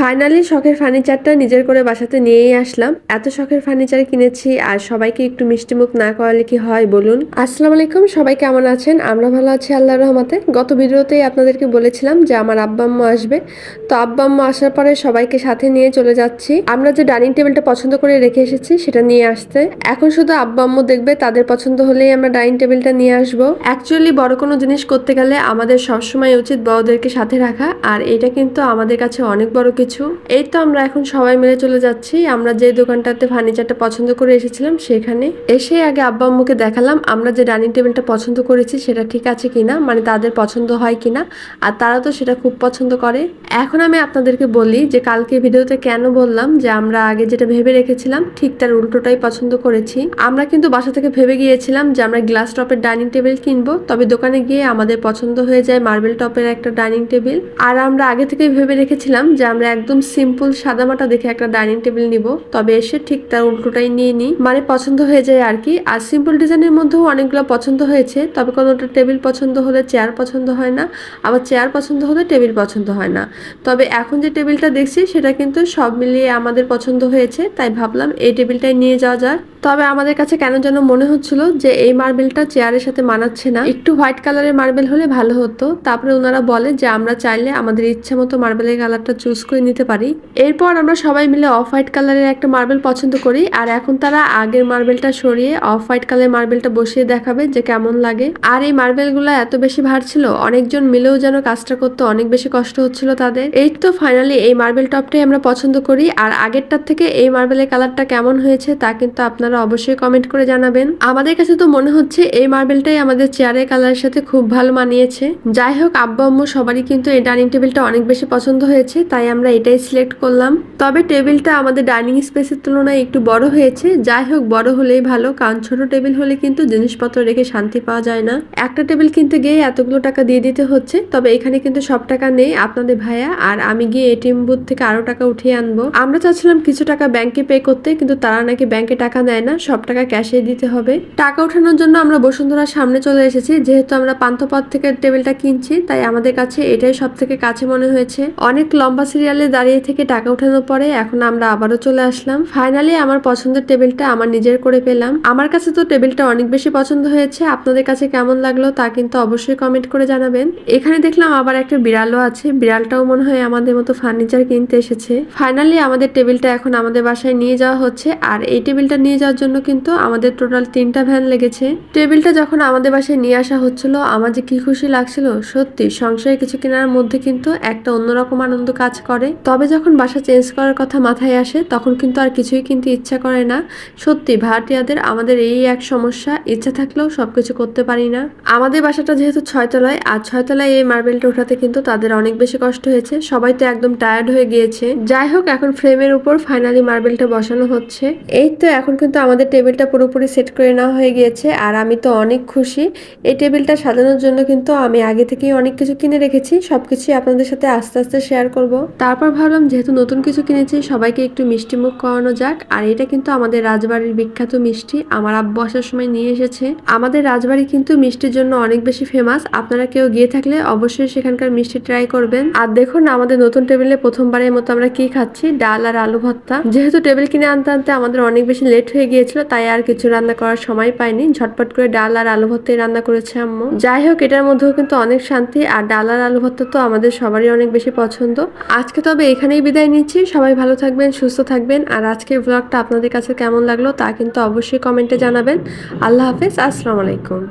Finally শখের ফার্নিচারটা নিজের করে বাসাতে নিয়েই আসলাম। এত শখের ফার্নিচার কিনেছি আর সবাইকে একটু মিষ্টিমুখ না করালে কি হয় বলুন? আসসালামু আলাইকুম, সবাই কেমন আছেন? আমরা ভালো আছি আল্লাহ রহমতে। গত ভিডিওতেই আপনাদেরকে বলেছিলাম যে আমার আব্বা আম্মু আসবে। তো আব্বা আম্মু আসার পরে সবাইকে সাথে নিয়ে চলে যাচ্ছি। আমরা যে ডাইনিং টেবিলটা পছন্দ করে রেখে এসেছি, সেটা নিয়ে আসতে। এখন শুধু আব্বা আম্মু দেখবে, তাদের পছন্দ হলেই আমরা ডাইনিং টেবিলটা নিয়ে আসব। অ্যাকচুয়ালি বড় কোনো জিনিস করতে গেলে আমাদের সবসময় উচিত বড়দেরকে সাথে রাখা, আর এটা কিন্তু আমাদের কাছে অনেক বড় কিছু এই তো আমরা এখন সবাই মিলে চলে যাচ্ছি। আমরা যে দোকানটাতে ফার্নিচারটা পছন্দ করে এসেছিলাম সেখানে। এসে আগে আব্বা আম্মুকে দেখালাম, আমরা যে ডাইনিং টেবিলটা পছন্দ করেছি সেটা ঠিক আছে কিনা মানে তাদের পছন্দ হয় কিনা, আর তারা তো সেটা খুব পছন্দ করে। এখন আমি আপনাদেরকে বলি যে কালকে ভিডিওতে কেন বললাম যে আমরা আগে যেটা ভেবে রেখেছিলাম, ঠিক তার উল্টোটাই পছন্দ করেছি। আমরা কিন্তু বাসা থেকে ভেবে গিয়েছিলাম যে আমরা গ্লাস টপের ডাইনিং টেবিল কিনবো, তবে দোকানে গিয়ে আমাদের পছন্দ হয়ে যায় মার্বেল টপের একটা ডাইনিং টেবিল। আর আমরা আগে থেকেই ভেবে রেখেছিলাম যে আমরা একদম সিম্পল সাদামাটা দেখে একটা ডাইনিং টেবিল নিব। তবে এসে ঠিক তার উল্টোটাই নিয়ে নিই। মানে পছন্দ হয়ে যায় আর কি। আর সিম্পল ডিজাইনের মধ্যেও অনেকগুলো পছন্দ হয়েছে। তবে কোনোটা টেবিল পছন্দ হলে চেয়ার পছন্দ হয় না। আবার চেয়ার পছন্দ হলে টেবিল পছন্দ হয় না। তবে এখন যে টেবিলটা দেখছি, সেটা কিন্তু সব মিলিয়ে আমাদের পছন্দ হয়েছে। তাই ভাবলাম এই টেবিলটাই নিয়ে যাওয়া যাক। তবে আমাদের কাছে কেন যেন মনে হচ্ছিল যে এই মার্বেলটা চেয়ারের সাথে মানাচ্ছে না। একটু হোয়াইট কালারের মার্বেল হলে ভালো হতো। তারপরে ওনারা বলে যে, আমরা চাইলে আমাদের ইচ্ছা মতো মার্বেলের কালারটা চুজ করে নিতে পারি। এরপর আমরা সবাই মিলে অফ হোয়াইট কালারের একটা মার্বেল পছন্দ করি। আর এখন তারা আগের মার্বেলটা সরিয়ে অফ হোয়াইট কালারের মার্বেলটা বসিয়ে দেখাবে যে কেমন লাগে। আর এই মার্বেলগুলো এত বেশি ভার ছিল, অনেকজন মিলেও যেন কাজটা করতে অনেক বেশি কষ্ট হচ্ছিল তাদের। এই তো ফাইনালি এই মার্বেল টপটাই আমরা পছন্দ করি। আর আগেরটার থেকে এই মার্বেলের কালারটা কেমন হয়েছে তা কিন্তু আপনারা অবশ্যই কমেন্ট করে জানাবেন। আমাদের কাছে তো মনে হচ্ছে এই মার্বেলটাই আমাদের চেয়ারের কালারের সাথে খুব ভালো মানিয়েছে। যাই হোক, আব্বা আম্মু সবারই কিন্তু এই ডাইনিং টেবিলটা অনেক বেশি পছন্দ হয়েছে, তাই আমরা এটাই সিলেক্ট করলাম। তবে টেবিলটা আমাদের ডাইনিং স্পেসের তুলনায় একটু বড় হয়েছে। যাই হোক, বড় হলেই ভালো, কারণ ছোট টেবিল হলে কিন্তু জিনিসপত্র রেখে শান্তি পাওয়া যায় না। একটা টেবিল কিনতে গিয়ে এতগুলো টাকা দিয়ে দিতে হচ্ছে, তবে এখানে কিন্তু সব টাকা নেই আপনাদের ভাইয়া। আর আমি গিয়ে এটিএম বুথ থেকে আরও টাকা উঠিয়ে আনব। আমরা চাচ্ছিলাম কিছু টাকা ব্যাংকে পে করতে, কিন্তু তারা নাকি ব্যাংকে টাকা নেয় না, সব টাকা ক্যাশে দিতে হবে। টাকা ওঠানোর জন্য আমরা বসুন্ধরার সামনে চলে এসেছি, যেহেতু আমরা পান্থপথ থেকে টেবিলটা কিনছি, তাই আমাদের কাছে এটাই সব থেকে কাছে মনে হয়েছে। অনেক লম্বা সিরিয়ালে দাঁড়িয়ে থেকে টাকা ওঠানোর পরে এখন আমরা আবারও চলে আসলাম। ফাইনালি আমার পছন্দের টেবিলটা আমার নিজের করে পেলাম। আমার কাছে তো টেবিলটা অনেক বেশি পছন্দ হয়েছে। আপনাদের কাছে কেমন লাগল তা কিন্তু অবশ্যই কমেন্ট করে জানাবেন। এখানে দেখলাম আবার একটা বিড়ালও আছে। বিড়ালটাও মনে হয় আমাদের মতো ফার্নিচার কিনতে এসেছে। ফাইনালি আমাদের টেবিলটা এখন আমাদের বাসায় নিয়ে যাওয়া হচ্ছে। আর এই টেবিলটা নিয়ে যাওয়ার জন্য কিন্তু আমাদের টোটাল তিনটা ভ্যান লেগেছে। টেবিলটা যখন আমাদের বাসায় নিয়ে আসা হচ্ছিল, আমার যে কি খুশি লাগছিল, সত্যি, সংসারে কিছু কেনার মধ্যে কিন্তু একটা অন্যরকম আনন্দ কাজ করে। তবে যখন বাসা চেঞ্জ করার কথা মাথায় আসে, তখন কিন্তু আর কিছুই কিনতে ইচ্ছা করে না। সত্যি, ভাড়াটিয়াদের আমাদের এই এক সমস্যা, ইচ্ছা থাকলেও সবকিছু করতে পারি না। আমাদের বাসাটা যেহেতু ছয়তলায়, আর ছয়তলায় এই মার্বেলটা উঠাতে কিন্তু তাদের অনেক বেশি কষ্ট হয়েছে। সবাই তো একদম টায়ার্ড হয়ে গিয়েছে। যাই হোক, এখন ফ্রেমের উপর ফাইনালি মার্বেলটা বসানো হচ্ছে। এই তো এখন কিন্তু আমাদের টেবিলটা পুরোপুরি সেট করে নেওয়া হয়ে গিয়েছে, আর আমি তো অনেক খুশি। এই টেবিলটা সাজানোর জন্য কিন্তু আমি আগে থেকেই অনেক কিছু কিনে রেখেছি। সবকিছুই আপনাদের সাথে আস্তে আস্তে শেয়ার করব। তারপর ভাবলাম যেহেতু নতুন কিছু কিনেছি, সবাইকে একটু মিষ্টি মুখ করানো যাক। আর এটা কিন্তু আমাদের রাজবাড়ির বিখ্যাত মিষ্টি। আমার আব্বু আসার সময় নিয়ে এসেছে। আমাদের রাজবাড়ি কিন্তু মিষ্টির জন্য অনেক বেশি ফেমাস আপনারা কেউ গিয়ে থাকলে অবশ্যই সেখানকার মিষ্টি ট্রাই করবেন। আর দেখুন, আমাদের নতুন টেবিলে প্রথমবারের মতো আমরা কি খাচ্ছি? ডাল আর আলু ভর্তা। যেহেতু টেবিল কিনে আনতে আনতে আমাদের অনেক বেশি লেট হয়ে গিয়েছিল, তাই আর কিছু রান্না করার সময় পাইনি। ঝটপট করে ডাল আর আলু ভর্তাই রান্না করেছে আম্মু। যাই হোক, এটার মধ্যেও কিন্তু অনেক শান্তি। আর ডাল আর আলু ভর্তা তো আমাদের সবারই অনেক বেশি পছন্দ। আজকে তবে এখানেই বিদায় নিচ্ছি। সবাই ভালো থাকবেন, সুস্থ থাকবেন। আর আজকের ব্লগটা আপনাদের কাছে কেমন লাগল তা কিন্তু অবশ্যই কমেন্টে জানাবেন। আল্লাহ হাফেজ, আসসালামু আলাইকুম।